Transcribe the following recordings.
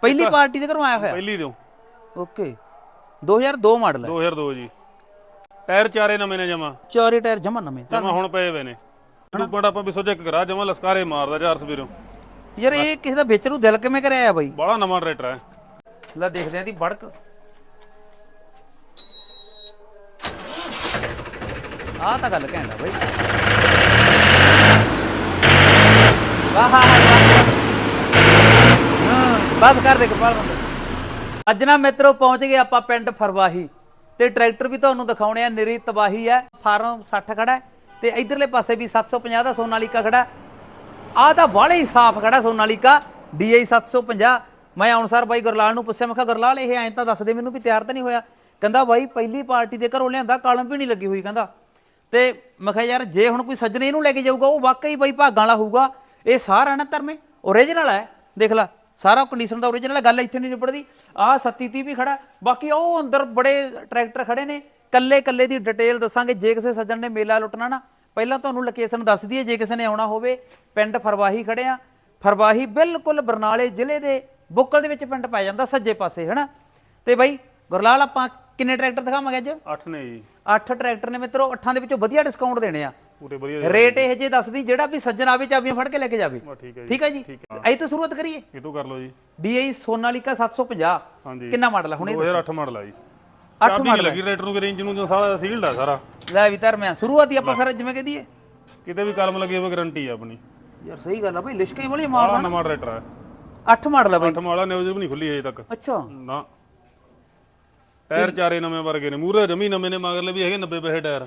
ਪਹਿਲੀ ਪਾਰਟੀ ਦੇ ਘਰੋਂ ਆਇਆ ਹੋਇਆ? ਪਹਿਲੀ ਦਿਓ ਓਕੇ। 2002 ਮਾਡਲ ਹੈ। 2002 ਜੀ। ਟਾਇਰ ਚਾਰੇ ਨਵੇਂ ਨੇ ਜਮਾ। ਚੌਰੇ ਟਾਇਰ ਜਮਾ ਨਵੇਂ ਜਮਾ ਹੁਣ ਪਏ ਹੋਏ ਨੇ। ਪੜਾ ਆਪਾਂ ਵੀ ਚੈੱਕ ਕਰਾ ਜਮਾ ਲਸਕਾਰੇ ਮਾਰਦਾ ਚਾਰ ਸਵੇਰੋਂ। ਯਾਰ ਇਹ ਕਿਸੇ ਦਾ ਵਿੱਚ ਨੂੰ ਦਿਲ ਕਿਵੇਂ ਕਰਿਆ ਆ ਬਾਈ? ਬੜਾ ਨਵਾਂ ਟਰੈਕਟਰ ਹੈ। ਲੈ ਦੇਖਦੇ ਆਂ ਦੀ ਬੜਕ ਆਹ ਤਾਂ ਗੱਲ ਕਹਿੰਦਾ ਬਾਈ। ਵਾਹ ਬਸ ਕਰ ਦੇ ਕਪਾਲ ਬੰਦ। ਅੱਜ ਨਾ ਮਿੱਤਰੋ ਪਹੁੰਚ ਗਏ ਆਪਾਂ ਪਿੰਡ ਫਰਵਾਹੀ। ਤੇ ਟਰੈਕਟਰ ਵੀ ਤੁਹਾਨੂੰ ਦਿਖਾਉਣੇ ਆ, ਨਿਰੀ ਤਬਾਹੀ ਹੈ, ਫਾਰਮ 60 ਖੜਾ ਹੈ ਤੇ ਇਧਰਲੇ ਪਾਸੇ ਵੀ 750 ਦਾ ਸੋਨਾਲੀਕਾ ਖੜਾ ਹੈ। ਆਹ ਤਾਂ ਬਾਹਲੇ ਹੀ ਸਾਫ਼ ਖੜਾ ਸੋਨਾਲੀਕਾ DI 750 ਮੈਂ ਅਨੁਸਾਰ ਬਾਈ ਗੁਰਲਾਲ ਨੂੰ ਪੁੱਛਿਆ, ਮੈਂ ਕਿਹਾ, ਗੁਰਲਾਲ, ਇਹ ਐਂ ਤਾਂ ਦੱਸ ਦੇ ਮੈਨੂੰ ਵੀ ਤਿਆਰ ਤਾਂ ਨਹੀਂ ਹੋਇਆ। ਕਹਿੰਦਾ, ਬਾਈ, ਪਹਿਲੀ ਪਾਰਟੀ ਦੇ ਘਰੋਂ ਲਿਆਂਦਾ, ਕਾਲਮ ਵੀ ਨਹੀਂ ਲੱਗੀ ਹੋਈ, ਕਹਿੰਦਾ। ਤੇ ਮੈਂ ਕਿਹਾ, ਯਾਰ, ਜੇ ਹੁਣ ਕੋਈ ਸੱਜਣ ਇਹਨੂੰ ਲੈ ਕੇ ਜਾਊਗਾ, ਉਹ ਵਾਕਈ ਬਾਈ ਭਾਗਾਂ ਵਾਲਾ ਹੋਊਗਾ। ਇਹ ਸਾਰਾ ਨਾ ਧਰਮੇ ਓਰੀਜਨਲ ਹੈ ਦੇਖ ਲੈ ਸਾਰਾ ਕੰਡੀਸ਼ਨ ਦਾ ਹੈ ਗੱਲ ਇੱਥੇ ਨਹੀਂ ਨਿਬੜਦੀ। ਆਹ 3730 ਵੀ ਖੜਾ ਬਾਕੀ ਉਹ ਅੰਦਰ ਬੜੇ ਟਰੈਕਟਰ ਖੜੇ ਨੇ। ਕੱਲੇ ਕੱਲੇ ਦੀ ਡਿਟੇਲ ਦੱਸਾਂਗੇ ਜੇ ਕਿਸੇ ਸੱਜਣ ਨੇ ਮੇਲਾ ਲੁੱਟਣਾ ਨਾ ਪਹਿਲਾਂ ਤੁਹਾਨੂੰ ਲੋਕੇਸ਼ਨ ਦੱਸ ਦਈਏ ਜੇ ਕਿਸੇ ਨੇ ਆਉਣਾ ਹੋਵੇ ਪਿੰਡ ਫਰਵਾਹੀ ਖੜੇ ਆ। ਫਰਵਾਹੀ ਬਿਲਕੁਲ ਬਰਨਾਲੇ ਜ਼ਿਲ੍ਹੇ ਦੇ ਬੁੱਕਲ ਦੇ ਵਿੱਚ ਪਿੰਡ ਪੈ ਜਾਂਦਾ ਸੱਜੇ ਪਾਸੇ ਹਨਾ? ਤੇ ਬਾਈ ਗੁਰਲਾਲ ਆਪਾਂ ਕਿੰਨੇ ਟਰੈਕਟਰ ਦਿਖਾਵਾਂਗੇ ਅੱਜ? 8 ਨੇ ਜੀ। 8 ਟਰੈਕਟਰ ਨੇ ਮਿੱਤਰੋ 8 ਦੇ ਵਿੱਚੋਂ ਵਧੀਆ ਡਿਸਕਾਊਂਟ ਦੇਣੇ ਆ। ਪੂਰੇ ਵਧੀਆ ਰੇਟ ਇਹ ਜੇ ਦੱਸਦੀ ਜਿਹੜਾ ਵੀ ਸੱਜਣ ਆਵੇ ਚਾਬੀਆਂ ਫੜ ਕੇ ਲੈ ਕੇ ਜਾਵੇ। ਬਸ ਠੀਕ ਹੈ ਜੀ। ਠੀਕ ਹੈ ਜੀ? ਅਸੀਂ ਤੋਂ ਸ਼ੁਰੂਆਤ ਕਰੀਏ। ਇਹ ਤੋਂ ਕਰ ਲਓ ਜੀ। DI ਸੋਨਾਲੀਕਾ 750 ਹਾਂਜੀ। ਕਿੰਨਾ ਮਾਡਲ ਹੈ ਹੁਣ ਇਹ 2008 ਮਾਡਲ ਆ ਜੀ। 8 ਚਾਬੀ ਨਹੀਂ ਲੱਗੀ ਟਰੈਕਟਰ ਨੂੰ ਕਿ ਰੇਂਜ ਨੂੰ ਜੋ ਸਾਰਾ ਸੀਲਡ ਆ ਸਾਰਾ। ਲੈ ਵੀ ਧਰਮਿਆ ਸ਼ੁਰੂਆਤ ਹੀ ਆਪਾਂ ਫਿਰ ਜਿਵੇਂ ਕਹ ਦਈਏ। ਕਿਤੇ ਵੀ ਕਲਮ ਲੱਗੀ ਹੋਵੇ ਗਾਰੰਟੀ ਆ ਆਪਣੀ। ਯਾਰ ਸਹੀ ਗੱਲ ਆ ਬਈ ਲਿਸ਼ਕਾਂ ਵਾਲੀ ਮਾਰ ਬੜਾ ਨਵਾਂ ਟਰੈਕਟਰ ਹੈ 8 ਮਾਡਲ ਆ। ਬਈ 8 ਮਾਲਾ ਨਿਊਜ਼ ਵੀ ਨਹੀਂ ਖੁੱਲੀ ਅਜੇ ਤੱਕ। ਅੱਛਾ। ਨਾ। ਟਾਇਰ ਚਾਰੇ ਨਵੇਂ ਵਰਗੇ ਨੇ। ਮੂਰੇ ਜਮੀ ਨਵੇਂ ਨੇ ਮਗਰਲੇ ਵੀ ਹੈਗੇ 90 ਪੈਸੇ ਟਾਇਰ।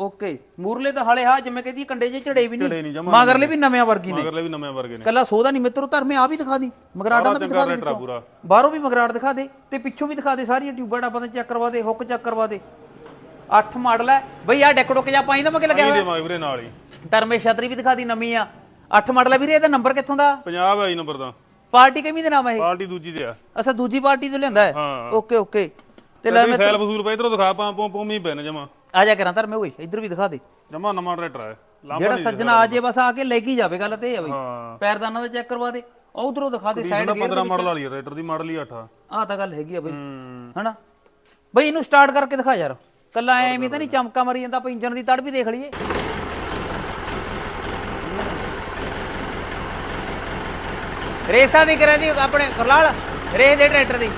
ਓਕੇ। ਮੂਰਲੇ ਤਾਂ ਹਲੇ ਹਾਂ ਜਿਵੇਂ ਕਹਦੀ ਕੰਡੇ ਜੇ ਝੜੇ ਵੀ ਝੜੇ ਨਹੀਂ ਨਹੀਂ ਜਮਾਂ ਮਗਰਲੇ ਵੀ ਨਵਿਆਂ ਵਰਗੀ ਨੇ। ਮਗਰਲੇ ਵੀ ਨਵੇਂ ਵਰਗੇ ਨੇ। ਕੱਲਾ ਸੋਦਾ ਨਹੀਂ ਮਿੱਤਰੋ ਧਰਮੇ ਆ ਵੀ ਦਿਖਾ ਦੀ। ਮਗਰਾੜਾਂ ਦਾ ਵੀ ਦਿਖਾ ਦੇ ਵਿੱਚੋਂ। ਪੂਰਾ। ਬਾਹਰੋਂ ਵੀ ਮਗਰਾੜ ਦਿਖਾ ਦੇ ਤੇ ਪਿੱਛੋਂ ਵੀ ਦਿਖਾ ਦੇ ਸਾਰੀਆਂ ਟਿਊਬਾਂ। ਆਪਾਂ ਤਾਂ ਚੈੱਕ ਕਰਵਾ ਦੇ ਹੁੱਕ ਚੈੱਕ ਕਰਵਾ ਦੇ। 8 ਮਾਡਲ ਹੈ। ਬਈ ਆ ਡੈਕ ਡੁੱਕ ਜਾ ਪਾਈ ਦਾ ਮਗੇ ਲੱਗਿਆ ਇਹਦੇ ਹੋਇਆ। ਮਾਈ ਵੀਰੇ ਨਾਲ ਹੀ। ਧਰਮੇ ਛਤਰੀ ਵੀ ਦਿਖਾ ਦੀ ਨਵੀਂ ਆ। 8 ਮਾਡਲ ਹੈ ਵੀਰੇ ਇਹਦਾ ਨੰਬਰ ਕਿੱਥੋਂ ਦਾ? ਪੰਜਾਬ ਹੈ ਜੀ ਨੰਬਰ ਦਾ। ਪਾਰਟੀ ਕਿਵੇਂ ਦੇ ਨਾਮ ਹੈ ਇਹ? ਪਾਰਟੀ ਦੂਜੀ ਤੇ ਆ। ਅੱਛਾ ਦੂਜੀ ਪਾਰਟੀ ਤੋਂ ਲਿਆਂਦਾ ਹੈ? ਹਾਂ। Okay okay. ਤੇ ਲੈ ਤੇ ਸੈਲ ਵਸੂਲ ਪਏ ਇਧਰੋਂ ਦਿਖਾ ਪਾ ਪੋਂ ਪੋਂ ਮੀ ਪੈਣ ਜਮਾ। ਆ ਜਾ ਕਰਾਂ ਧਰਮੇ ਓਏ ਇੱਧਰ ਵੀ ਦਿਖਾ ਦੇ। ਜਮਾ ਨਵਾਂ ਟਰੈਕਟਰ ਹੈ ਲਾਂਭਾ ਜਿਹੜਾ ਨਹੀਂ ਸੱਜਣਾ ਆ ਜੇ ਬਸ ਆ ਕੇ ਲੈ ਕੇ ਹੀ ਜਾਵੇ ਗੱਲ ਤੇ ਇਹ ਆ ਬਈ। ਹਾਂ। ਪੈਰਦਾਨਾਂ ਦਾ ਚੈੱਕ ਕਰਵਾ ਦੇ ਉਧਰੋਂ ਦਿਖਾ ਦੇ ਸਾਈਡ ਸਾਡਾ 15 ਮਾਡਲ ਵਾਲੀ ਹੈ ਟਰੈਕਟਰ ਦੀ ਮਾਡਲ ਹੀ 8 ਆ। ਤਾਂ ਗੱਲ ਹੈਗੀ ਆ ਬਈ ਹੂੰ। ਹਨਾ? ਬਈ ਇਹਨੂੰ ਸਟਾਰਟ ਕਰਕੇ ਦਿਖਾ ਯਾਰ। ਕੱਲਾ ਐਵੇਂ ਤਾਂ ਨਹੀਂ ਚਮਕਾ ਮਰੀ ਜਾਂਦਾ ਆਪਾਂ ਇੰਜਨ ਦੀ ਤੜ ਵੀ ਦੇਖ ਲਈਏ। ਰੇਸਾ ਦੀ ਕਰਾਂ ਦੀ ਆਪਣੇ ਖਰਲਾਲ ਰੇਸ ਦੇ ਟਰੈਕਟਰ ਦੀ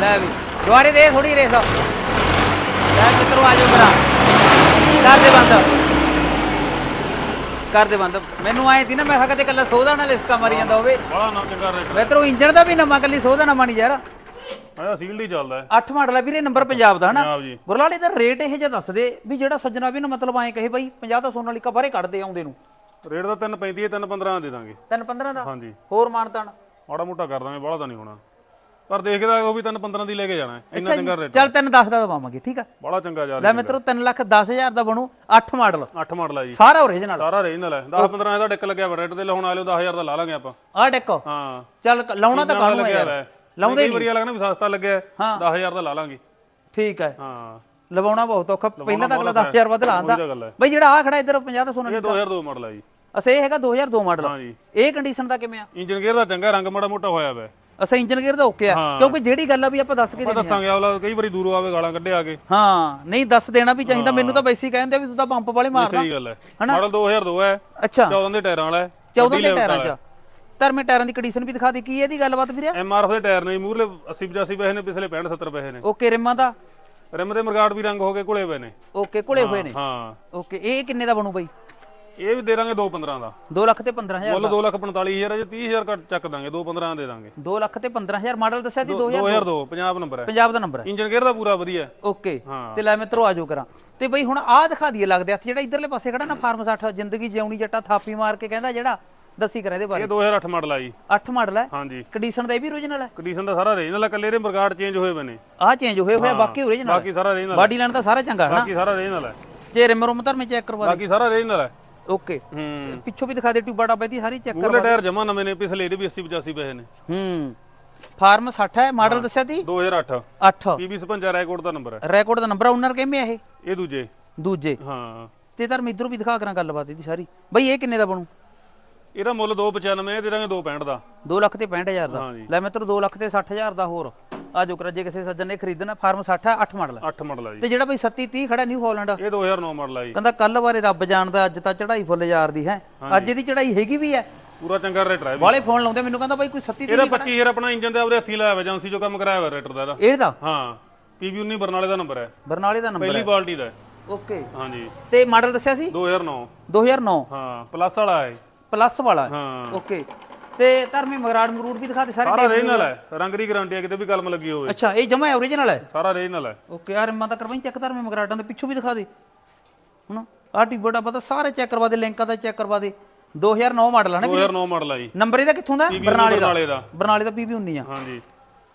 ਲੈ ਵੀ ਦੁਆਰੇ ਦੇ ਥੋੜੀ ਰੇਸ ਲੈ ਮਿੱਤਰੋ ਆ ਜਾਓ ਮੇਰਾ ਕਰ ਦੇ ਬੰਦ। ਕਰ ਦੇ ਬੰਦ। ਮੈਨੂੰ ਆਏ ਸੀ ਨਾ ਮੈਂ ਕਿਹਾ ਕੱਲਾ ਸੋਧਾ ਨਾਲ ਇਸਕਾ ਮਾਰੀ ਜਾਂਦਾ ਹੋਵੇ। ਬੜਾ ਨਾ ਚੰਗਾ ਟਰੈਕਟਰ ਮਿੱਤਰੋ ਇੰਜਨ ਦਾ ਵੀ ਨਵਾਂ ਕੱਲੀ ਸੋਧਾ ਨਾ ਮਾਣੀ ਯਾਰ। ਆਇਆ ਸੀਲਡ ਹੀ ਚੱਲਦਾ ਹੈ। 8 ਮਾਡਲ ਹੈ ਵੀਰੇ ਨੰਬਰ ਪੰਜਾਬ ਦਾ ਹਨਾ? ਪੰਜਾਬ ਜੀ। ਗੁਰਲਾਲ ਇਹਦਾ ਰੇਟ ਇਹ ਜਿਹਾ ਦੱਸ ਦੇ ਵੀ ਜਿਹੜਾ ਸੱਜਣਾ ਵੀ ਨਾ ਮਤਲਬ ਐਂ ਕਹੇ ਬਾਈ 50 ਦਾ ਸੋਨਾਲੀਕਾ ਬਾਰੇ ਕੱਢਦੇ ਆਉਂਦੇ ਨੂੰ। ਰੇਟ ਦਾ 335 ਹੈ 315 ਦੇ ਦਾਂਗੇ। 3 15 ਦਾ? ਹਾਂਜੀ। ਹੋਰ ਮਾਨਤਾਨ? ਮਾੜਾ ਮੋਟਾ ਕਰ ਦਾਂਗੇ ਬੜਾ ਤਾਂ ਨਹੀਂ ਹੋਣਾ। ਪਰ ਦੇਖਦਾ ਉਹ ਵੀ 315 ਦੀ ਲੈ ਕੇ ਜਾਣਾ ਹੈ। ਇੰਨਾ ਚੰਗਾ ਰੇਟ ਚੱਲ ਤੈਨੂੰ 10 ਦਾ ਦਵਾਵਾਂਗੇ ਠੀਕ ਆ? ਬੜਾ ਚੰਗਾ ਜਾ ਲੈ ਮਿੱਤਰੋ 3 ਲੱਖ 10 ਹਜ਼ਾਰ ਦਾ ਬਣੂ 8 ਮਾਡਲ 8 ਮਾਡਲ ਆ ਜੀ। ਸਾਰਾ ਓਰੀਜਨਲ ਸਾਰਾ ਰੀਜਨਲ ਹੈ। 10 15 ਦਾ ਡਿੱਕ ਲੱਗਿਆ ਵਾ ਰੇਟ ਤੇ ਲਾਉਣ ਵਾਲਿਓ 10000 ਦਾ ਲਾ ਲਾਂਗੇ ਆਪਾਂ। ਆ ਡੈਕੋ। ਹਾਂ। ਚੱਲ ਕ- ਲਾਉਣਾ ਤਾਂ ਕਾਹਨੂੰ ਹੈ ਲੱਗਿਆ ਯਾਰ? ਹੋਇਆ ਹੈ। ਲਾਉਂਦੇ ਕਈ ਵਾਰੀ ਲੱਗਣਾ ਵੀ ਸਸਤਾ ਲੱਗਿਆ। ਹਾਂ। 10000 ਦਾ ਲਾ ਲਾਂਗੇ। ਠੀਕ ਹੈ। ਹਾਂ। ਲਵਾਉਣਾ ਬਹੁਤ ਔਖਾ। ਪਹਿਲਾਂ ਤਾਂ ਅਗਲਾ 10000 ਵੱਧ ਲਾਉਂਦਾ ਉਹੀ ਤਾਂ ਗੱਲ ਹੈ। ਬਈ ਜਿਹੜਾ ਆ ਖੜਾ ਇਧਰ 50 ਦਾ ਸੋਨਾ ਇਹ 2002 ਮਾਡਲ ਆ ਜੀ। ਅਸਾ ਇਹ ਹੈਗਾ 2002 ਮਾਡਲ ਹਾਂ ਜੀ। ਇਹ ਕੰਡੀਸ਼ਨ ਦਾ ਕਿਵੇਂ ਆ? ਇੰਜਨ ਗੇਅਰ ਦਾ ਚੰਗਾ ਰੰਗ ਮਾੜਾ ਮੋਟਾ ਹੋਇਆ ਵਾ। ਅਸਾ ਇੰਜਨ ਗੇਅਰ ਦਾ ਓਕੇ ਆ। ਹਾਂ। ਕਿਉਂਕਿ ਜਿਹੜੀ ਗੱਲ ਆ ਵੀ ਆਪਾਂ ਦੱਸ ਕੇ ਦੇਣੀ ਆ। ਦੱਸਾਂਗੇ ਆਵਲਾ ਕਈ ਵਾਰੀ ਦੂਰੋਂ ਆਵੇ ਗਾਲਾਂ ਕੱਢੇ ਆ ਕੇ। ਹਾਂ ਨਹੀਂ ਦੱਸ ਦੇਣਾ ਵੀ ਚਾਹੀਦਾ ਮੈਨੂੰ ਤਾਂ ਵੈਸੇ ਹੀ ਕਹਿੰਦੇ ਵੀ ਤੂੰ ਤਾਂ ਪੰਪ ਵਾਲੇ ਮਾਰਦਾ ਸਹੀ ਗੱਲ ਹੈ। ਮਾਡਲ 2002 ਹੈ। ਅੱਛਾ। 14 ਦੇ ਟਾਇਰਾਂ ਵਾਲਾ ਹੈ। 14 ਦੇ ਟਾਇਰਾਂ 'ਚ। ਧਰਮੇ ਟਾਇਰਾਂ ਦੀ ਕੰਡੀਸ਼ਨ ਵੀ ਦਿਖਾ ਦੇ ਕੀ ਇਹਦੀ ਗੱਲਬਾਤ ਵੀਰੇ? ਐਮ ਆਰ ਦੇ ਟਾਇਰ ਨੇ ਮੂਰਲੇ 80 85 ਪੈਸੇ ਨੇ ਪਿਛਲੇ 65 70 ਪੈਸੇ ਨੇ। ਓਕੇ ਰਿਮਾਂ ਦਾ? ਰਿਮ ਦੇ ਮਰਗਾਟ ਵੀ ਰੰਗ ਹੋ ਕੇ ਘੁਲੇ ਪਏ ਨੇ। ਓਕੇ ਘੁਲੇ ਹੋਏ ਨੇ। ਹਾਂ। ਓਕੇ ਇਹ ਕਿੰਨੇ ਦਾ ਬਣੂ ਬਈ? ਇਹ ਵੀ ਦੇ ਦਾਂਗੇ 215 ਦਾ। 2 ਲੱਖ ਤੇ 15000 ਮੁੱਲ 245000 ਜੇ 30000 ਘੱਟ ਚੱਕ ਦਾਂਗੇ 215 ਦੇ ਦਾਂਗੇ। 2 ਲੱਖ ਤੇ 15000 ਮਾਡਲ ਦੱਸਿਆ ਸੀ 2000 2002 ਪੰਜਾਬ ਨੰਬਰ ਹੈ। ਪੰਜਾਬ ਦਾ ਨੰਬਰ ਹੈ। ਇੰਜਨ ਗੇਅਰ ਦਾ ਪੂਰਾ ਵਧੀਆ ਹੈ। ਓਕੇ। ਹਾਂ। ਤੇ ਲੈ ਮਿੱਤਰੋ ਆਜੋ ਕਰਾਂ। ਤੇ ਬਈ ਹੁਣ ਆਹ ਦਿਖਾ ਦਈਏ ਲੱਗਦੇ ਹੱਥ ਜਿਹੜਾ ਇਧਰਲੇ ਪਾਸੇ ਖੜਾ ਨਾ ਫਾਰਮ 60 ਜ਼ਿੰਦਗੀ ਜਿਉਣੀ ਜੱਟਾ ਥਾਪੀ ਮਾਰ ਕੇ ਕਹਿੰਦਾ ਜਿਹੜਾ ਦੱਸੀ ਕਰਾਂ ਇਹਦੇ ਬਾਰੇ। ਇਹ 2008 ਮਾਡਲ ਆ ਜੀ। 8 ਮਾਡਲ ਹੈ। ਹਾਂਜੀ। ਕੰਡੀਸ਼ਨ ਦਾ ਇਹ ਵੀ ਓਰੀਜਨਲ ਹੈ। ਕੰਡੀਸ਼ਨ ਦਾ ਸਾਰਾ ਰੀਜਨਲ ਹੈ ਕੱਲੇ ਇਹਦੇ ਮਰਗਾਟ ਚੇਂਜ ਹੋਏ ਪਏ ਨੇ। ਆਹ ਚੇਂਜ ਹੋਏ ਹੋਇਆ ਬਾਕੀ ਓਰੀਜਨਲ ਬਾਕੀ ਸਾਰਾ ਰੀਜਨਲ ਬਾਡੀ ਲਾਈਨ ਤਾਂ ਸਾਰਾ ਚੰਗਾ ਹੈ ਨਾ। ਬਾਕੀ ਸਾਰਾ ਰੀਜਨਲ ਹੈ। ਜੇ ਰਿਮ ਰੁਮ ਧਰਮੇ ਚੈੱਕ ਕਰਵਾ ਬਾਕੀ ਸਾਰਾ ਰੀਜਨਲ ਹੈ। ਦੇ ਓਕੇ। ਹੂੰ। ਪਿੱਛੋਂ ਵੀ ਦਿਖਾ ਦੇ ਟਿਊਬਾ ਡੱਬੇ ਦੀ ਸਾਰੀ ਚੈੱਕ ਕਰ ਮੂਰਲੇ ਟਾਇਰ ਜਮਾ ਨਵੇਂ ਨੇ ਪਿਛਲੇ ਇਹਦੇ ਵੀ 80 85 ਪੈਸੇ ਨੇ। ਹੂੰ। ਫਾਰਮ 60 ਹੈ ਮਾਡਲ ਦੱਸਿਆ ਤੀ? 2008 8 ਪੀਬੀ 55 ਰੈਕੋਰਡ ਦਾ ਨੰਬਰ ਹੈ। ਰੈਕੋਰਡ ਦਾ ਨੰਬਰ ਓਨਰ ਕਿਵੇਂ ਆ ਇਹ? ਇਹ ਦੂਜੇ। ਦੂਜੇ। ਹਾਂ। ਤੇ ਧਰਮ ਇਧਰੋਂ ਵੀ ਦਿਖਾ ਕਰਾਂ ਗੱਲਬਾਤ ਇਹਦੀ ਸਾਰੀ। ਬਈ ਇਹ ਕਿੰਨੇ ਦਾ ਬਣੂ? ਇਹਦਾ ਮੁੱਲ 295 ਦੇ ਦਾਂਗੇ 265 ਦਾ 2 ਲੱਖ ਤੇ 65000 ਦਾ। ਹਾਂਜੀ। ਲੈ ਮਿੱਤਰ 2 ਲੱਖ ਤੇ 60000 ਦਾ ਹੋਰ। ਆ ਜੋ ਕਰ ਜੇ ਕਿਸੇ ਸੱਜਣ ਨੇ ਖਰੀਦਣਾ ਫਾਰਮ 60 ਹੈ 8 ਮਾਡਲ ਹੈ 8 ਮਾਡਲ ਆ ਜੀ। ਤੇ ਜਿਹੜਾ ਬਈ 37 30 ਖੜਾ ਨਿਊ ਹਾਲੈਂਡ ਇਹ 2009 ਮਾਡਲ ਆ ਜੀ। ਕਹਿੰਦਾ ਕੱਲ ਬਾਰੇ ਰੱਬ ਜਾਣਦਾ ਅੱਜ ਤਾਂ ਚੜਾਈ ਫੁੱਲ ਯਾਰ ਦੀ ਹੈ। ਅੱਜ ਇਹਦੀ ਚੜਾਈ ਹੈਗੀ ਵੀ ਹੈ। ਪੂਰਾ ਚੰਗਾ ਰੇਟ ਹੈ ਵਾਲੇ ਫੋਨ ਲਾਉਂਦੇ ਮੈਨੂੰ ਕਹਿੰਦਾ ਬਾਈ ਕੋਈ 37 ਇਹਦਾ 25000 ਆਪਣਾ ਇੰਜਨ ਦੇ ਆਪਰੇ ਹੱਥੀ ਲਾਇਆ ਹੋਇਆ ਏਜੰਸੀ ਚੋਂ ਕੰਮ ਕਰਾਇਆ ਹੋਇਆ ਰੇਟਰ ਦਾ ਇਹਦਾ। ਇਹ ਦਾ ਹਾਂ ਪੀਬੀ 19 ਬਰਨਾਲੇ ਦਾ ਨੰਬਰ ਹੈ। ਬਰਨਾਲੇ ਦਾ ਨੰਬਰ ਪਹਿਲੀ ਬਾਲਟੀ ਦਾ। ਓਕੇ। ਹਾਂਜੀ। ਤੇ ਮਾਡਲ ਦੱਸਿਆ ਸੀ? 2009 2009 ਹਾਂ ਪਲੱਸ ਵਾਲਾ ਹੈ। ਪਲੱਸ ਵਾਲਾ ਹਾਂ। ਓਕੇ। ਤੇ ਧਰਮੀ ਮਗਰਾੜ ਮਗਰੂੜ ਵੀ ਦਿਖਾ ਦੇ ਸਾਰੇ ਸਾਰਾ ਰੀਜਨਲ ਹੈ। ਰੰਗ ਦੀ ਗਾਰੰਟੀ ਹੈ ਕਿਤੇ ਵੀ ਕਲਮ ਲੱਗੀ ਹੋਵੇ। ਅੱਛਾ ਇਹ ਜਮਾ ਓਰੀਜਨਲ ਹੈ? ਸਾਰਾ ਰੀਜਨਲ ਹੈ। ਓਕੇ ਯਾਰ ਮੈਂ ਤਾਂ ਕਰਵਾਈ ਚੈੱਕ ਧਰਮੀ ਮਗਰਾੜਾਂ ਦੇ ਪਿੱਛੋਂ ਵੀ ਦਿਖਾ ਦੇ। ਹੁਣ ਆਹ ਟਿਬੜਾ ਪਤਾ ਸਾਰੇ ਚੈੱਕ ਕਰਵਾ ਦੇ ਲਿੰਕਾਂ ਦਾ ਚੈੱਕ ਕਰਵਾ ਦੇ। 2009 ਮਾਡਲ ਹੈ ਨਾ 2009 ਮਾਡਲ ਆ ਜੀ। ਨੰਬਰ ਇਹਦਾ ਕਿੱਥੋਂ ਦਾ? ਬਰਨਾਲੇ ਦਾ। ਬਰਨਾਲੇ ਦਾ। ਪੀਵੀ 19 ਆ। ਹਾਂਜੀ।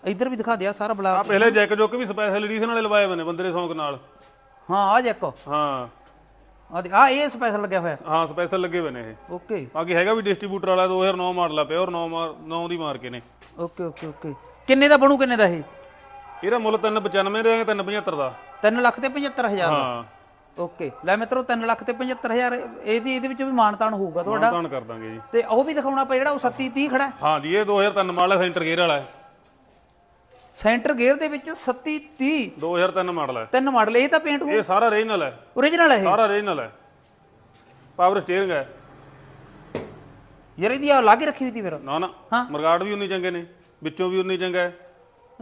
ਇੱਧਰ ਵੀ ਦਿਖਾ ਦਿਆ ਸਾਰਾ ਬਲਾ ਆ ਪਹਿਲੇ ਜੈਕ ਜੋਕ ਵੀ ਸਪੈਸ਼ਲ ਐਡੀਸ਼ਨ ਵਾਲੇ ਲਵਾਏ ਹੋਏ ਨੇ ਬੰਦੇ ਦੇ ਸ਼ੌਂਕ ਨਾਲ। ਹਾਂ ਆ ਜੈਕ। ਹਾਂ। ਆ ਆ ਇਹ ਸਪੈਸ਼ਲ ਲੱਗਿਆ ਹੋਇਆ। ਹਾਂ ਸਪੈਸ਼ਲ ਲੱਗੇ ਹੋਏ ਨੇ ਇਹ। ਓਕੇ ਬਾਕੀ ਹੈਗਾ ਵੀ ਡਿਸਟ੍ਰੀਬਿਊਟਰ ਵਾਲਾ 2009 ਮਾਡਲ ਆ ਪਿਓਰ 9 9 ਦੀ ਮਾਰ ਕੇ ਨੇ। ਓਕੇ ਓਕੇ ਓਕੇ ਕਿੰਨੇ ਦਾ ਬਣੂ ਕਿੰਨੇ ਦਾ ਇਹ? ਇਹਦਾ ਮੁੱਲ 395 ਦੇ 375 ਦਾ। 3 ਲੱਖ ਤੇ 75000 ਦਾ? ਹਾਂ। ਓਕੇ ਲੈ ਮਿੱਤਰੋ 3 ਲੱਖ ਤੇ 75000 ਇਹਦੀ ਇਹਦੇ ਵਿੱਚ ਵੀ ਮਾਨਤਾਨ ਹੋਊਗਾ ਤੁਹਾਡਾ। ਤਾਂ ਕਰ ਦਾਂਗੇ ਜੀ। ਤੇ ਉਹ ਵੀ ਦਿਖਾਉਣਾ ਪਿਆ ਜਿਹੜਾ ਉਹ 37 30 ਖੜਾ ਹੈ। ਜੀ ਇਹ 2003 ਮਾਡਲ ਸੈਂਟਰ ਗੇਅਰ ਵਾਲਾ ਹੈ। ਸੈਂਟਰ ਗੇਅਰ ਦੇ ਵਿੱਚ 37 30 2003 ਮਾਡਲ ਹੈ। ਤਿੰਨ ਮਾਡਲ ਇਹ ਤਾਂ ਪੇਂਟ ਹੋ ਇਹ ਸਾਰਾ ਰੀਜਨਲ ਹੈ। ਓਰੀਜਨਲ ਹੈ ਸਾਰਾ ਰੀਜਨਲ ਹੈ। ਪਾਵਰ ਸਟੀਅਰਿੰਗ ਹੈ। ਯਾਰ ਇਹਦੀ ਆ ਲਾ ਕੇ ਰੱਖੀ ਹੋਈ ਸੀ ਫਿਰ। ਨਾ ਨਾ। ਹਾਂ। ਮਰਗਾੜ ਵੀ ਉਨੀ ਚੰਗੇ ਨੇ ਵਿੱਚੋਂ ਵੀ ਉਨੀ ਚੰਗਾ ਹੈ।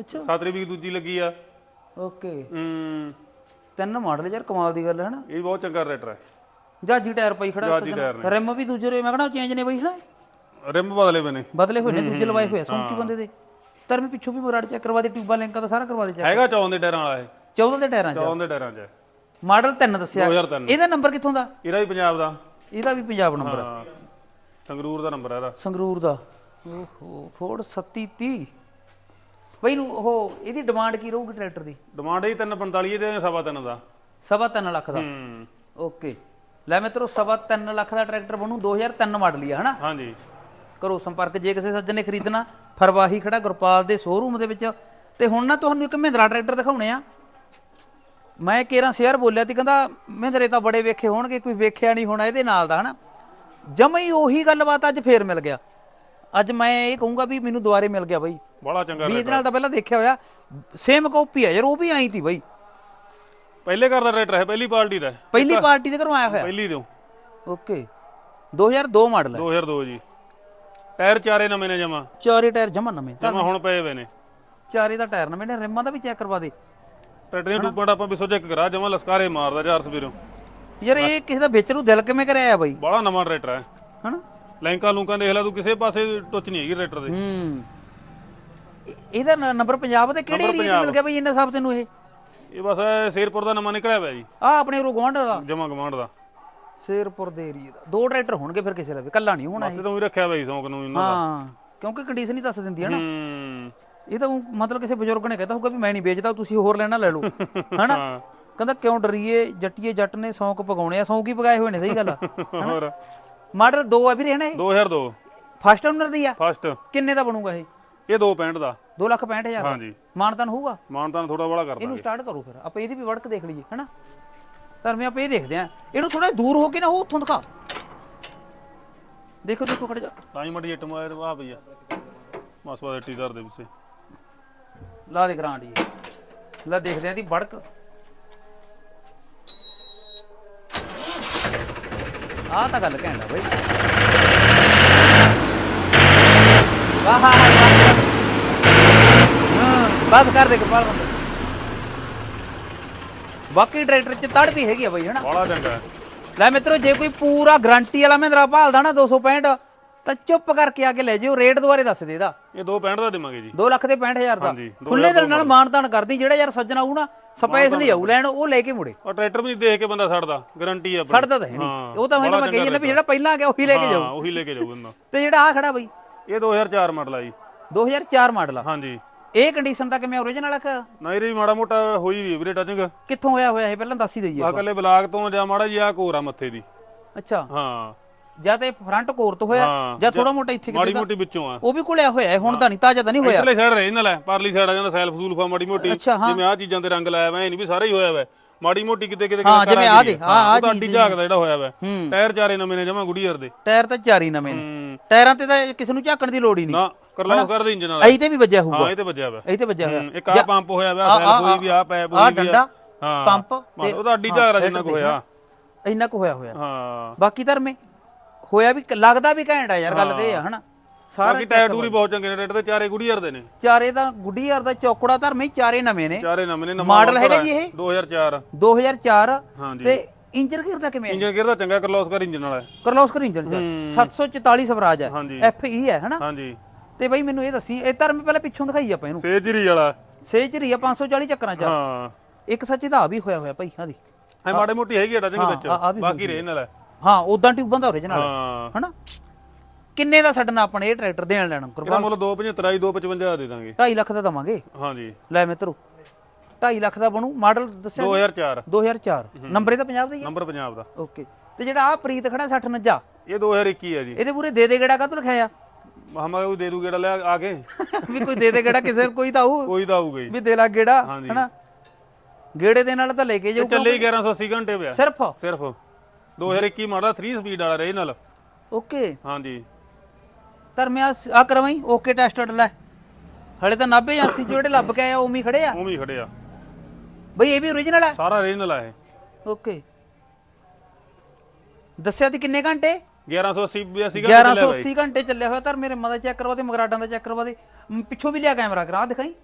ਅੱਛਾ। ਸਾਤਰੀ ਵੀ ਦੂਜੀ ਲੱਗੀ ਆ। ਓਕੇ। ਹੂੰ। ਤਿੰਨ ਮਾਡਲ ਯਾਰ ਕਮਾਲ ਦੀ ਗੱਲ ਹੈ ਨਾ ਇਹ ਵੀ ਬਹੁਤ ਚੰਗਾ ਰੇਟਰ ਹੈ। ਜਾਜੀ ਟਾਇਰ ਪਈ ਖੜਾ ਜਾਜੀ ਟਾਇਰ ਨੇ। ਰਿਮ ਵੀ ਦੂਜੇ ਰੇ ਮੈਂ ਕਹਣਾ ਚੇਂਜ ਨੇ ਬਈ ਨਾ ਰਿਮ ਬਦਲੇ ਬਨੇ ਬਦਲੇ ਹੋਏ ਨੇ ਦੂਜੇ ਲਵਾਏ ਹੋਏ ਆ, ਸੌਂਕੀ ਬੰਦੇ ਦੇ। ਤਰ ਮੈਂ ਪਿੱਛੋਂ ਵੀ ਮੋਰਾੜ ਚੈੱਕ ਕਰਵਾ ਦੇ ਟਿਊਬਾਂ ਲਿੰਕਾਂ ਦਾ ਸਾਰਾ ਕਰਵਾ ਦੇ ਚੈੱਕ। ਹੈਗਾ ਚੌਂ ਦੇ ਟਾਇਰਾਂ ਵਾਲਾ ਇਹ। 14 ਦੇ ਟਾਇਰਾਂ 'ਚ? ਚੌਂ ਦੇ ਟਾਇਰਾਂ 'ਚ। ਹੈ। ਮਾਡਲ 3 ਦੱਸਿਆ। 2003 ਇਹਦਾ ਨੰਬਰ ਕਿੱਥੋਂ ਦਾ? ਇਹਦਾ ਵੀ ਪੰਜਾਬ ਦਾ। ਇਹਦਾ ਵੀ ਪੰਜਾਬ ਨੰਬਰ। ਹਾਂ। ਸੰਗਰੂਰ ਦਾ ਨੰਬਰ ਹੈ ਇਹਦਾ। ਸੰਗਰੂਰ ਦਾ। ਓਹੋ ਫੋਰਡ 3730 ਬਈ ਨੂੰ ਉਹ ਇਹਦੀ ਡਿਮਾਂਡ ਕੀ ਰਹੂਗੀ ਟਰੈਕਟਰ ਦੀ? ਡਿਮਾਂਡ ਹੀ 345 ਇਹਦੇ ਸਵਾ ਤਿੰਨ ਦਾ। ਸਵਾ ਤਿੰਨ ਲੱਖ ਦਾ। ਹੂੰ। ਓਕੇ। ਲੈ ਮਿੱਤਰੋ ਸਵਾ ਤਿੰਨ ਲੱਖ ਦਾ ਟਰੈਕਟਰ ਬਣੂ 2003 ਮਾਡਲ ਹੀ ਆ ਹਨਾ? ਹਾਂਜੀ। ਕਰੋ ਸੰਪਰਕ ਜੇ ਕਿਸੇ ਸੱਜਣ ਨੇ ਖਰੀਦਣਾ ਫਰਵਾਹੀ ਖੜਾ ਗੁਰਪਾਲ ਦੇ ਸ਼ੋਰੂਮ ਦੇ ਵਿੱਚ। ਤੇ ਹੁਣ ਨਾ ਤੁਹਾਨੂੰ ਇੱਕ ਮਹਿੰਦਰਾ ਟਰੈਕਟਰ ਦਿਖਾਉਣੇ ਆ। ਮੈਂ ਕੇਰਾਂ ਸ਼ੇਅਰ ਬੋਲਿਆ ਤੇ ਕਹਿੰਦਾ ਮਹਿੰਦਰੇ ਤਾਂ ਬੜੇ ਵੇਖੇ ਹੋਣਗੇ ਕੋਈ ਵੇਖਿਆ ਨਹੀਂ ਹੋਣਾ ਇਹਦੇ ਨਾਲ ਦਾ ਹਨਾ? ਜਮਾ ਹੀ ਉਹੀ ਗੱਲਬਾਤ ਅੱਜ ਫੇਰ ਮਿਲ ਗਿਆ। ਅੱਜ ਮੈਂ ਇਹ ਕਹੂੰਗਾ ਵੀ ਮੈਨੂੰ ਦੁਬਾਰੇ ਮਿਲ ਗਿਆ ਬਾਈ। ਬੜਾ ਚੰਗਾ ਵੀ ਇਹਦੇ ਨਾਲ ਤਾਂ ਪਹਿਲਾਂ ਦੇਖਿਆ ਹੋਇਆ ਸੇਮ ਕਾਪੀ ਆ ਯਾਰ ਉਹ ਵੀ ਆਈ ਤੀ ਬਾਈ। ਪਹਿਲੇ ਘਰ ਦਾ ਰੇਟਰ ਹੈ ਪਹਿਲੀ ਪਾਰਟੀ ਦਾ ਹੈ। ਪਹਿਲੀ ਪਾਰਟੀ ਦੇ ਘਰੋਂ ਆਇਆ ਹੋਇਆ। ਪਹਿਲੀ ਦਿਓ। ਓਕੇ। 2002 ਮਾਡਲ ਹੈ। 2002 ਜੀ। ਟਾਇਰ ਚਾਰੇ ਨਵੇਂ ਨੇ ਜਮਾ। ਚਾਰੇ ਟਾਇਰ ਜਮਾ ਨਵੇਂ। ਜਮਾ ਹੁਣ ਪਏ ਹੋਏ ਨੇ। ਚਾਰੇ ਦਾ ਟਾਇਰ ਨਵੇਂ ਨੇ ਰਿਮਾਂ ਦਾ ਵੀ ਚੈੱਕ ਕਰਵਾ ਦੇ। ਟਰੈਕਟਰ ਦੀਆਂ ਟੂਬਾਂ ਆਪਾਂ ਪਿੱਛੋਂ ਚੈੱਕ ਕਰਾ ਜਮਾ ਲਸਕਾਰੇ ਮਾਰਦਾ ਚਾਰ ਸਵੇਰੋਂ। ਯਾਰ ਇਹ ਕਿਸੇ ਦਾ ਵਿੱਚ ਨੂੰ ਦਿਲ ਕਿਵੇਂ ਕਰਿਆ ਆ ਬਾਈ? ਬੜਾ ਨਵਾਂ ਟਰੈਕਟਰ ਹੈ ਹਨਾ? ਲੈਂਕਾਂ ਲੂੰਕਾਂ ਦੇਖ ਲੈ ਤੂੰ ਕਿਸੇ ਪਾਸੇ ਟੁੱਚ ਨਹੀਂ ਹੈਗੀ ਟਰੈਕਟਰ ਦੇ। ਹੂੰ। ਇਹ- ਇਹਦਾ ਨੰਬਰ ਪੰਜਾਬ ਦੇ ਕਿਹੜੇ ਏਰੀਆ ਮਿਲ ਗਿਆ ਬਈ ਇੰਨਾ ਸਭ ਤੈਨੂੰ ਇਹ? ਇਹ ਬਸ ਸ਼ੇਰਪੁਰ ਦਾ ਨਵਾਂ ਨਿਕਲਿਆ ਹੋਇਆ ਜੀ। ਆ ਆਪਣੇ ਉਰੋਂ ਗਵਾਂਢ ਦਾ। ਜਮਾ ਗਵਾਂਡ ਦਾ। ਸ਼ੇਰਪੁਰ ਦੇ ਏਰੀਆ ਦਾ। ਦੋ ਟਰੈਕਟਰ ਹੋਣਗੇ ਫਿਰ ਕਿਸੇ ਦਾ ਵੀ ਕੱਲਾ ਨਹੀਂ ਹੋਣਾ ਇਹ। ਬਸ ਤੋਂ ਵੀ ਰੱਖਿਆ ਜੀ ਸੌਂਕ ਨੂੰ ਇਹਨਾਂ ਦਾ। ਹਾਂ ਕਿਉਂਕਿ ਕੰਡੀਸ਼ਨ ਹੀ ਦੱਸ ਦਿੰਦੀ ਹੈ ਨਾ। ਹੂੰ। ਇਹ ਤਾਂ ਊਂ ਮਤਲਬ ਕਿਸੇ ਬਜ਼ੁਰਗ ਨੇ ਕਹਿਤਾ ਹੋਊਗਾ ਵੀ ਮੈਂ ਨਹੀਂ ਵੇਚਦਾ ਤੁਸੀਂ ਹੋਰ ਲੈਣਾ ਲੈ ਲਓ। ਹਨਾ? ਕਹਿੰਦਾ ਕਿਉਂ ਡਰੀਏ ਜੱਟੀਏ ਜੱਟ ਨੇ ਸੌਂਕ ਪਗਾਉਣੇ ਆ ਸੌਂਕ ਹੀ ਪਗਾਏ ਹੋਏ ਨੇ ਸਹੀ ਗੱਲ ਆ। ਹੋਰ? ਮਾਡਲ 2 ਆ ਵੀਰੇ ਹਨਾ ਇਹ? 2002 ਫਸਟ ਓਨਰ ਦੀ ਆ? ਫਸਟ ਕਿੰਨੇ ਦਾ ਬਣੂਗਾ ਇਹ? ਇਹ 265 ਦਾ। 2 ਲੱਖ 65000 ਦਾ? ਹਾਂਜੀ। ਮਾਨਤਾਨ ਹੋਊਗਾ? ਮਾਨਤਾਨ ਥੋੜਾ ਬੜਾ ਕਰਦਾ ਇਹਨੂੰ ਸਟਾਰਟ ਕਰੋ ਫਿਰ। ਆਪਾਂ ਇਹਦੀ ਵੀ ਵੜਕ ਦੇਖ ਲਈਏ ਹੈਨਾ? ਧਰਮੇ ਆਪਾਂ ਇਹ ਦੇਖਦੇ ਆ ਇਹਨੂੰ ਥੋੜਾ ਦੂਰ ਹੋ ਕੇ ਨਾ ਉਹ ਉੱਥੋਂ ਦਿਖਾ। ਦੇਖੋ ਦੇਖੋ ਖੜ ਜਾ। ਤਾਂ ਹੀ ਮੜੀ ਇੱਟ ਮਾਰ ਆ ਭਈਆ। ਮਸਵਾ ਦੇ ਟੀਦਰ ਦੇ ਵਿੱਚ ਲਾ ਦੇ ਗਰਾਂਡ। ਲੈ ਦੇਖਦੇ ਆ ਇਹਦੀ ਵੜਕ। ਆਹ ਤਾਂ ਗੱਲ ਕਹਿਣਾ ਬਈ। ਵਾਹ ਹਾਂ ਹਾਂ ਬਸ ਕਰ ਦੇ ਕਪਾਲ ਬੰਦ। ਬਾਕੀ ਟਰੈਕਟਰ ਚ ਤੜ ਵੀ ਹੈਗੀ ਆ ਬਈ ਹਨਾ? ਬੜਾ ਚੰਗਾ ਹੈ। ਲੈ ਮਿੱਤਰੋ ਜੇ ਕੋਈ ਪੂਰਾ ਗਾਰੰਟੀ ਵਾਲਾ ਮਹਿੰਦਰਾ ਭਾਲਦਾ ਨਾ 265 ਤਾਂ ਚੁੱਪ ਕਰਕੇ ਆ ਕੇ ਲੈ ਜਿਓ ਰੇਟ ਦੁਆਰੇ ਦੱਸ ਦੇ ਇਹਦਾ। ਇਹ 265 ਦਾ ਦੇਵਾਂਗੇ ਜੀ। 2 ਲੱਖ ਦੇ 65000 ਦਾ। ਹਾਂਜੀ, ਦੋ ਖੁੱਲੇ ਦਿਲ ਨਾਲ ਮਾਨਤਾਨ ਕਰਦੀ ਜਿਹੜਾ ਯਾਰ ਸੱਜਣਾ ਆਊ ਨਾ ਸਪੈਸ਼ਲੀ ਆਊ ਲੈਣ ਉਹ ਲੈ ਕੇ ਮੁੜੇ। ਉਹ ਟਰੈਕਟਰ ਵੀ ਦੇਖ ਕੇ ਬੰਦਾ ਛੱਡਦਾ ਗਾਰੰਟੀ ਆ ਆਪਣੀ। ਛੱਡਦਾ ਤਾਂ ਹੈ ਨਹੀਂ। ਹਾਂ, ਉਹ ਤਾਂ ਮੈਂ ਤਾਂ ਬੜਾ ਮੈਂ ਕਹੀ ਜਾਂਦਾ ਵੀ ਜਿਹੜਾ ਪਹਿਲਾਂ ਆ ਗਿਆ ਉਹੀ ਲੈ ਕੇ ਹਾਂ ਜਾਊ। ਉਹੀ ਲੈ ਕੇ ਜਾਊ ਬੰਦਾ। ਤੇ ਜਿਹੜਾ ਆ ਖੜਾ ਬਈ। ਇਹ 2004 ਮਾਡਲ ਆ ਜੀ। 2004 ਮਾਡਲ ਆ। ਹਾਂਜੀ। ਇਹ ਕੰਡੀਸ਼ਨ ਤਾਂ ਕਿਵੇਂ ਓਰੀਜਨਲ ਆ ਕਿ? ਨਾ ਇਹਦੀ ਮਾੜਾ ਮੋਟਾ ਹੋਈ ਵੀ ਵੀਰੇ ਟਚਿੰਗ ਕਿੱਥੋਂ ਹੋਇਆ ਹੋਇਆ ਇਹ ਪਹਿਲਾਂ ਦੱਸ ਹੀ ਦਈਏ ਆ ਕੱਲੇ ਬਲਾਕ ਤੋਂ ਜਾਂ ਮਾੜਾ ਜਿਹਾ ਕੋਰਾ ਮੱਥੇ ਦੀ। ਅੱਛਾ। ਹਾਂ। ਜਾਂ ਤੇ ਫਰੰਟ ਕੋਰਤ ਹੋਇਆ ਹਾਂ, ਜਾਂ ਥੋੜਾ ਮੋਟਾ ਇੱਥੇ ਮਾੜੀ ਕਿਤੇ ਮੋਟੀ ਵਿੱਚੋਂ ਆ। ਉਹ ਵੀ ਕੋਲਿਆ ਹੋਇਆ ਹੈ, ਹੁਣ ਤਾਂ ਨਹੀਂ ਤਾਜ਼ਾ ਤਾਂ ਨਹੀਂ ਹੋਇਆ। ਇਧਰਲੇ ਸਾਈਡ ਰਹੇ ਨਾਲ ਹੈ ਪਰਲੀ ਸਾਈਡ ਆ ਜਾਂਦਾ ਸੈਲਫ ਸੂਲਫਾ ਮਾੜੀ ਮੋਟੀ। ਅੱਛਾ, ਹਾਂ। ਜਿਵੇਂ ਆ ਚੀਜ਼ਾਂ ਤੇ ਰੰਗ ਲਾਇਆ ਵਾ ਇਹ ਨਹੀਂ ਵੀ ਸਾਰਾ ਹੀ ਹੋਇਆ ਵਾ। ਮਾੜੀ ਮੋਟੀ ਕਿਤੇ ਕਿਤੇ ਹਾਂ, ਜਿਵੇਂ ਆਹ ਦੀ ਦੇ, ਹੈ। ਆਹ- ਆਹ ਤਾਂ ਚੀਜ਼ ਅੱਡੀ ਝਾਕਦਾ ਜਿਹੜਾ ਹੋਇਆ ਵਾ। ਹੂੰ। ਟਾਇਰ ਚਾਰੇ ਨਵੇਂ ਨੇ ਜਮਾ ਗੁੜੀਅਰ ਦੇ। ਟਾਇਰ ਤਾਂ ਚਾਰ ਨਵੇਂ ਨੇ। ਹੂੰ। ਟਾਇਰਾਂ ਤੇ ਤਾਂ ਕਿਸੇ ਨੂੰ ਝਾਕਣ ਦੀ ਲੋੜ ਹੀ ਨਹੀਂ। ਨਾ। ਕਰਲਾਸ ਕਰਦੇ ਇੰਜਨ ਵਾਲਾ। ਅਹੀਂ ਤੇ ਵੀ ਵੱਜਿਆ ਹੋਊਗਾ। ਹਾਂ ਇਹ ਤੇ ਵੱਜਿਆ ਵਾ। ਅਹੀਂ ਤੇ ਵੱਜਿਆ ਹੋਇਆ। ਇੱਕ ਆ ਪੰਪ ਹੋਇਆ ਵਾ ਸੈਲਫ ਹੋਈ ਵੀ ਆ ਪੈਪ ਹੋਈ ਵੀ ਆ। ਹਾਂ ਪੰਪ ਤੇ- ਉਹਦਾ ਅੱਡੀ ਝਾਕਦਾ ਜਿੰਨਾ ਕੁ ਹੋਇਆ। ਇੰਨਾ ਕੁ ਹੋਇਆ ਹੋਇਆ। ਹਾਂ। ਬਾਕੀ ਧਰਮੇ ਹੋਇਆ ਵੀ ਲੱਗਦਾ ਵੀ ਘੈਂਟ ਆ ਯਾਰ ਗੱਲ ਤੇ ਇਹ ਆ ਹਨਾ? ਸਾਰਾ ਟਾਇਰ ਟੂਰ ਬਹੁਤ ਚੰਗੇ ਨੇ ਰੇਟ ਤੇ ਚਾਰੇ ਗੁੜੀਅਰ ਦੇ ਨੇ। ਚਾਰੇ ਦਾ ਗੁੱਡੀ ਯਾਰ ਦਾ ਚੌਕੜਾ ਧਰਮੇ ਚਾਰੇ ਨਵੇਂ ਨੇ। ਚਾਰੇ ਨਵੇਂ ਨੇ ਮਾਡਲ ਹੈਗਾ ਜੀ ਇਹ? 2004 2004 ਹਾਂਜੀ ਤੇ ਇੰਜਨ ਗਿਰਦਾ ਕਿਵੇਂ ਹੈ ਇੰਜਨ ਗੇਅਰ ਦਾ ਚੰਗਾ ਕਰਲੋਸ ਕਰ ਇੰਜਨ ਵਾਲਾ ਹੈ। ਕਰਲੋਸਕਰ ਇੰਜਨ ਚ 744 ਸਵਰਾਜ ਹੈ। ਐਫ ਈ ਹੈ ਹਨਾ? ਹਾਂਜੀ ਤੇ ਬਈ ਮੈਨੂੰ ਇਹ ਦੱਸੀ ਇਹ ਧਰਮੇ ਪਹਿਲਾਂ ਪਿੱਛੋਂ ਦਿਖਾਈ ਆਪਾਂ ਇਹਨੂੰ। ਸੇਜਰੀ ਵਾਲਾ। ਸੇਜਰੀ ਆ 540 ਚੱਕਰਾਂ ਚ ਹਾਂ। ਇੱਕ ਸੱਚੀ ਦਾ ਆ ਵੀ ਹੋਇਆ ਹੋਇਆ ਭਾਈ ਹਾਂ ਦੀ ਐ ਮਾੜੇ ਮੋਟੀ ਹੈਗੀ ਅਟਾ ਚੰਗੇ ਵਿੱਚ। ਆ- ਆ ਬਾਕੀ ਰੇ ਨਾਲ ਹੈ ਉਦਾਂ ਟਿਊਬਾਂ ਦਾ ਓਰੀਜਨਲ ਹਾਂ। ਹਨਾ? ਕਿੰਨੇ ਦਾ ਛੱਡਣਾ ਆਪਣੇ ਇਹ ਟਰੈਕਟਰ ਦੇਣ ਲੈਣਾ ਇਹਦਾ ਮੁੱਲ 275 ਆਈ 255 ਦਾ ਦਾਂਗੇ। 2.5 ਲੱਖ ਦਾ ਦਵਾਂਗੇ। ਹਾਂਜੀ। ਲੈ ਮਿੱਤਰੋ 2.5 ਲੱਖ ਦਾ ਬਣੂ। ਮਾਡਲ ਦੱਸਿਆ 2004 2004 ਨੰਬਰ ਇਹਦਾ 50 ਦਾ ਹੀ ਹੈ ਨੰਬਰ ਪੰਜਾਬ ਦਾ। ਓਕੇ। ਤੇ ਜਿਹੜਾ ਆ ਪ੍ਰੀਤ ਖੜਾ 60 49 ਇਹ 2021 ਹੈ ਜੀ। ਇਹਦੇ ਪੂਰੇ ਦੇ ਦੇ ਗੇੜਾ ਕਾਹਤੋਂ ਲਿਖਿਆ ਮਹਾਮਾ ਕੋਈ ਦੇ ਦੂ ਗੇੜਾ ਲੈ ਆ ਕੇ। ਵੀ ਕੋਈ ਦੇ ਦੇ ਗੇੜਾ ਕਿਸੇ ਕੋਈ ਤਾਂ ਆਊ। ਕੋਈ ਤਾਂ ਆਊਗਾ ਜੀ। ਵੀ ਦੇ ਲਾ ਗੇੜਾ ਹਾਂਜੀ। ਹਨਾ? ਗੇੜੇ ਦੇ ਨਾਲ ਤਾਂ ਲੈ ਕੇ ਜਾਊ ਚੱਲੇ ਹੀ 1180 ਘੰਟੇ ਪਿਆ। ਸਿਰਫ? ਸਿਰਫ। 2021 ਮਾਡਲ 3 ਸਪੀਡ ਵਾਲਾ ਰੇ ਨਾਲ। ਓਕੇ। ਹਾਂਜੀ। ਧਰਮਿਆ ਆ ਕਰਵਾਈ ਓਕੇ ਟੈਸਟਡ ਲੈ। ਹਲੇ ਤਾਂ 90 80 ਜਿਹੜੇ ਲੱਭ ਕੇ ਆਇਆ ਹੀ ਖੜੇ ਆ? ਉਵੇਂ ਹੀ ਖੜੇ ਆ। ਬਈ ਇਹ ਵੀ ਓਰੀਜਨਲ ਹੈ ਸਾਰਾ ਰੇ ਨਾਲ ਆ ਇਹ। ਓਕੇ। ਦੱਸਿਆ ਤੀ ਕਿੰਨੇ ਘੰਟੇ? 1180 82 ਘੰਟੇ ਚੱਲਿਆ ਬਾਈ। 1180 ਘੰਟੇ ਚੱਲਿਆ ਹੋਇਆ ਧਰ ਮੇਰੇ ਮਾ ਦਾ ਚੈੱਕ ਕਰਵਾ ਦੇ ਮਗਰਾਡਾਂ ਦਾ ਚੈੱਕ ਕਰਵਾ ਦੇ। ਪਿੱਛੋਂ ਵੀ ਲਿਆ ਕੈਮਰਾ ਕਰਾ ਦਿਖਾਈ।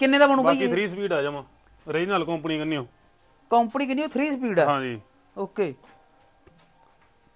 ਕਿੰਨੇ ਦਾ ਬਣੂ ਬਾਕੀ 3 ਸਪੀਡ ਆ ਜਾਵਾਂ ਰੇ ਨਾਲ ਕੰਪਨੀ ਕੰਨਿਓ। ਕੰਪਨੀ ਕਿੰਨੀ 3 ਸਪੀਡ ਹੈ ਹਾਂਜੀ। ਓਕੇ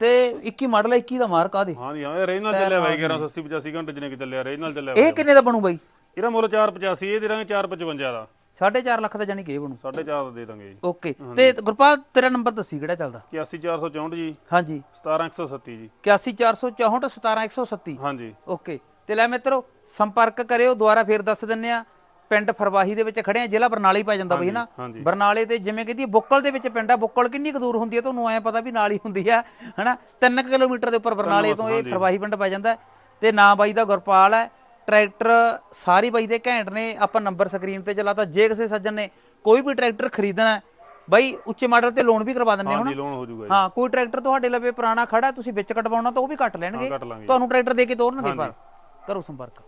ਤੇ 21 ਮਾਡਲ ਹੈ 21 ਦਾ ਮਾਰਕ ਆ ਦੇ। ਹਾਂਜੀ ਹਾਂ ਇਹ ਰੇ ਨਾਲ ਚੱਲਿਆ ਬਾਈ 1180 85 ਘੰਟੇ ਜਿਹਨੇ ਕਿ ਚੱਲਿਆ ਰੇ ਨਾਲ ਚੱਲਿਆ ਇਹ ਕਿੰਨੇ ਦਾ ਬਣੂ ਬਾਈ? ਇਹਦਾ ਮੁੱਲ 485 ਇਹ ਦੇ ਦਾਂਗੇ 455 ਦਾ। 4.5 ਲੱਖ ਦਾ ਜਾਨੀ ਕਿ ਇਹ ਬਣੂ 4.5 ਦਾ ਦੇ ਦਾਂਗੇ ਜੀ। ਓਕੇ ਤੇ ਗੁਰਪਾਲ ਤੇਰਾ ਨੰਬਰ ਦੱਸੀ ਕਿਹੜਾ ਚੱਲਦਾ? 81464 ਜੀ। ਹਾਂਜੀ। 17137 ਜੀ। 81464 17137 ਹਾਂਜੀ। ਓਕੇ ਤੇ ਲੈ ਮਿੱਤਰੋ ਸੰਪਰਕ ਕਰਿਓ ਦੁਬਾਰਾ ਫੇਰ ਦੱਸ ਦਿੰਨੇ ਆ। ਪਿੰਡ ਫਰਵਾਹੀ ਦੇ ਵਿੱਚ ਖੜੇ ਆ ਜ਼ਿਲ੍ਹਾ ਬਰਨਾਲਾ ਪੈ ਜਾਂਦਾ ਬਈ ਨਾ। ਬਰਨਾਲੇ ਤੇ ਜਿਵੇਂ ਕਹਿੰਦੀ ਬੁੱਕਲ ਦੇ ਵਿੱਚ ਪਿੰਡ ਆ ਬੁੱਕਲ ਕਿੰਨੀ ਕੁ ਦੂਰ ਹੁੰਦੀ ਹੈ ਤੁਹਾਨੂੰ ਐ ਪਤਾ ਵੀ ਨਾਲ ਹੀ ਹੁੰਦੀ ਆ ਹਨਾ? 3 ਕਿਲੋਮੀਟਰ ਦੇ ਉੱਪਰ ਬਰਨਾਲੇ ਤੋਂ ਇਹ ਫਰਵਾਹੀ ਪਿੰਡ ਪੈ ਜਾਂਦਾ। ਤੇ ਨਾਂ ਬਾਈ ਦਾ ਗੁਰਪਾਲ ਹੈ ਟਰੈਕਟਰ ਸਾਰੀ ਬਾਈ ਦੇ ਘੈਂਟ ਨੇ ਆਪਾਂ ਨੰਬਰ ਸਕਰੀਨ ਤੇ ਚਲਾਤਾ ਜੇ ਕਿਸੇ ਸੱਜਣ ਨੇ ਕੋਈ ਵੀ ਟਰੈਕਟਰ ਖਰੀਦਣਾ ਹੈ, ਬਾਈ ਉੱਚੇ ਮਾਡਲ ਤੇ ਲੋਨ ਵੀ ਕਰਵਾ ਦਿੰਨੇ ਹੁਣ ਹਾਂਜੀ ਲੋਨ ਹੋ ਜਾਊਗਾ ਜੀ। ਹਾਂ ਕੋਈ ਟਰੈਕਟਰ ਤੁਹਾਡੇ ਲਵੇ ਪੁਰਾਣਾ ਖੜਾ ਤੁਸੀਂ ਵਿੱਚ ਕਟਵਾਉਣਾ ਤਾਂ ਉਹ ਵੀ ਕੱਟ ਲੈਣਗੇ। ਤੁਹਾਨੂੰ ਟਰੈਕਟਰ ਦੇ ਕੇ ਤੋਰਨਗੇ ਪਰ। ਕਰੋ ਸੰਪਰਕ।